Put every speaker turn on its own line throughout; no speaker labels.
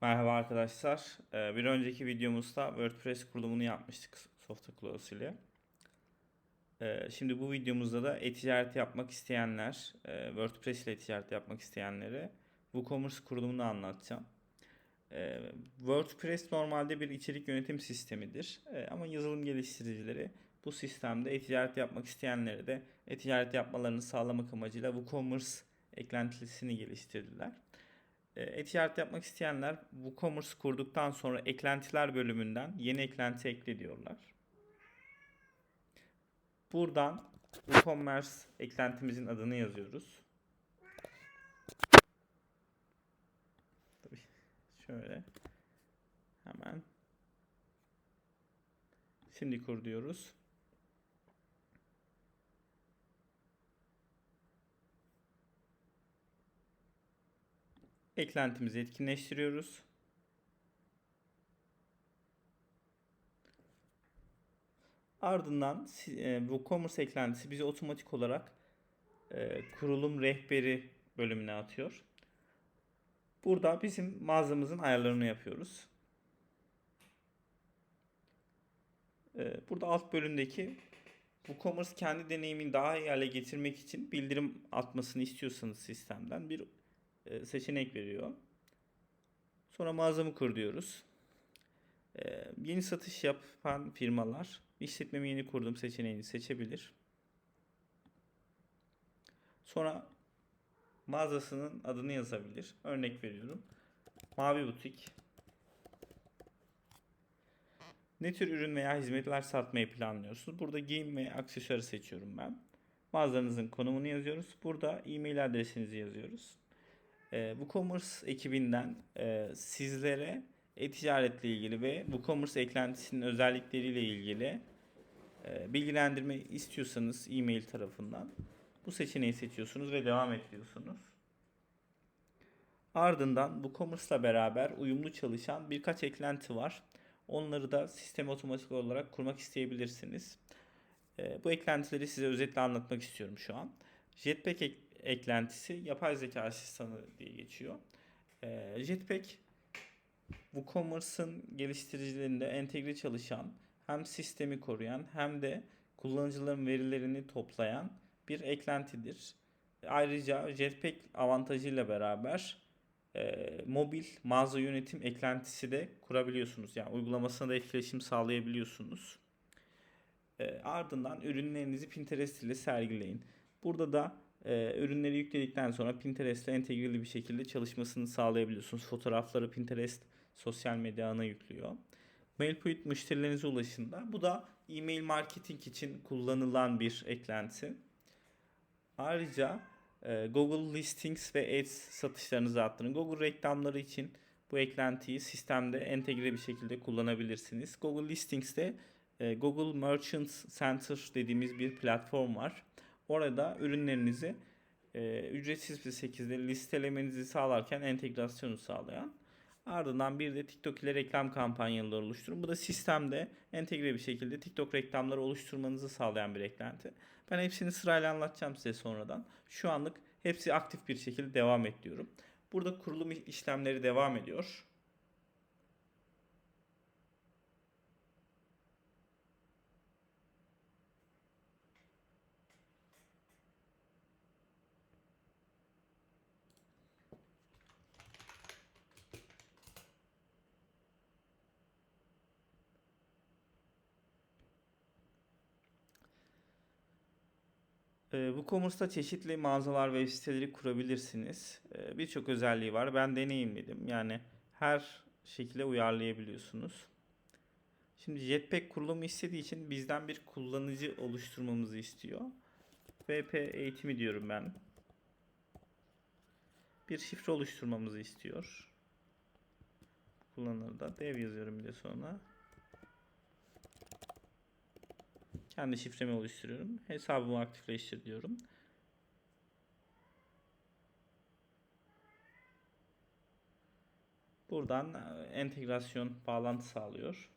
Merhaba arkadaşlar. Ee, Bir önceki videomuzda WordPress kurulumunu yapmıştık SoftClose ile. Ee, Şimdi bu videomuzda da e-ticaret yapmak isteyenler, e, WordPress ile ticaret yapmak isteyenlere WooCommerce kurulumunu anlatacağım. Ee, WordPress normalde bir içerik yönetim sistemidir. Ama yazılım geliştiricileri bu sistemde e-ticaret yapmak isteyenlere de e-ticaret yapmalarını sağlamak amacıyla WooCommerce eklentisini geliştirdiler. E, E-ticaret yapmak isteyenler WooCommerce kurduktan sonra eklentiler bölümünden yeni eklenti ekle diyorlar. Buradan WooCommerce eklentimizin adını yazıyoruz. Tabii şöyle hemen şimdi kur diyoruz. Eklentimizi etkinleştiriyoruz. Ardından si- e, WooCommerce eklentisi bizi otomatik olarak e, kurulum rehberi bölümüne atıyor. Burada bizim mağazamızın ayarlarını yapıyoruz. E, burada alt bölümdeki WooCommerce kendi deneyimini daha iyi hale getirmek için bildirim atmasını istiyorsanız sistemden bir seçenek veriyor. Sonra mağazamı kur diyoruz. E, Yeni satış yapan firmalar işletmemi yeni kurdum seçeneğini seçebilir. Sonra mağazasının adını yazabilir. Örnek veriyorum. Mavi Butik. Ne tür ürün veya hizmetler satmayı planlıyorsunuz? Burada giyim ve aksesuarı seçiyorum ben. Mağazanızın konumunu yazıyoruz. Burada e-mail adresinizi yazıyoruz. E, WooCommerce ekibinden e, sizlere e-ticaretle ilgili ve WooCommerce eklentisinin özellikleriyle ilgili e, bilgilendirme istiyorsanız e-mail tarafından bu seçeneği seçiyorsunuz ve devam ediyorsunuz. Ardından WooCommerce'la beraber uyumlu çalışan birkaç eklenti var. Onları da sistem otomatik olarak kurmak isteyebilirsiniz. E, bu eklentileri size özetle anlatmak istiyorum şu an. Jetpack eklentisi yapay zeka asistanı diye geçiyor. E, Jetpack WooCommerce'ın geliştiricilerinde entegre çalışan hem sistemi koruyan hem de kullanıcıların verilerini toplayan bir eklentidir. Ayrıca Jetpack avantajıyla beraber e, mobil mağaza yönetim eklentisi de kurabiliyorsunuz. Yani uygulamasına da etkileşim sağlayabiliyorsunuz. E, ardından ürünlerinizi Pinterest ile sergileyin. Burada da e, ürünleri yükledikten sonra Pinterest ile entegreli bir şekilde çalışmasını sağlayabiliyorsunuz. Fotoğrafları Pinterest sosyal medya ağına yüklüyor. MailPoint müşterilerinize ulaşında. Bu da e-mail marketing için kullanılan bir eklenti. Ayrıca e, Google Listings ve Ads satışlarınızı arttırın. Google reklamları için bu eklentiyi sistemde entegre bir şekilde kullanabilirsiniz. Google Listings'te e, Google Merchant Center dediğimiz bir platform var. Orada ürünlerinizi e, ücretsiz bir şekilde listelemenizi sağlarken entegrasyonu sağlayan. Ardından bir de TikTok ile reklam kampanyaları oluşturun. Bu da sistemde entegre bir şekilde TikTok reklamları oluşturmanızı sağlayan bir eklenti. Ben hepsini sırayla anlatacağım size sonradan. Şu anlık hepsi aktif bir şekilde devam ediyorum. Burada kurulum işlemleri devam ediyor. WooCommerce'da çeşitli mağazalar ve siteleri kurabilirsiniz. Ee, Birçok özelliği var. Ben deneyimledim. Yani her şekilde uyarlayabiliyorsunuz. Şimdi Jetpack kurulumu istediği için bizden bir kullanıcı oluşturmamızı istiyor. VP eğitimi diyorum ben. Bir şifre oluşturmamızı istiyor. Kullanırda dev yazıyorum bir de sonra. Kendi şifremi oluşturuyorum. Hesabımı aktifleştir diyorum. Buradan e, entegrasyon bağlantı sağlıyor.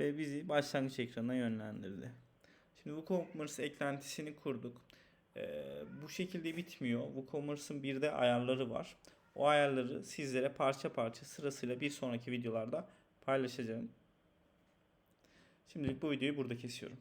ve bizi başlangıç ekranına yönlendirdi. Şimdi WooCommerce eklentisini kurduk. Ee, bu şekilde bitmiyor. WooCommerce'ın bir de ayarları var. O ayarları sizlere parça parça sırasıyla bir sonraki videolarda paylaşacağım. Şimdilik bu videoyu burada kesiyorum.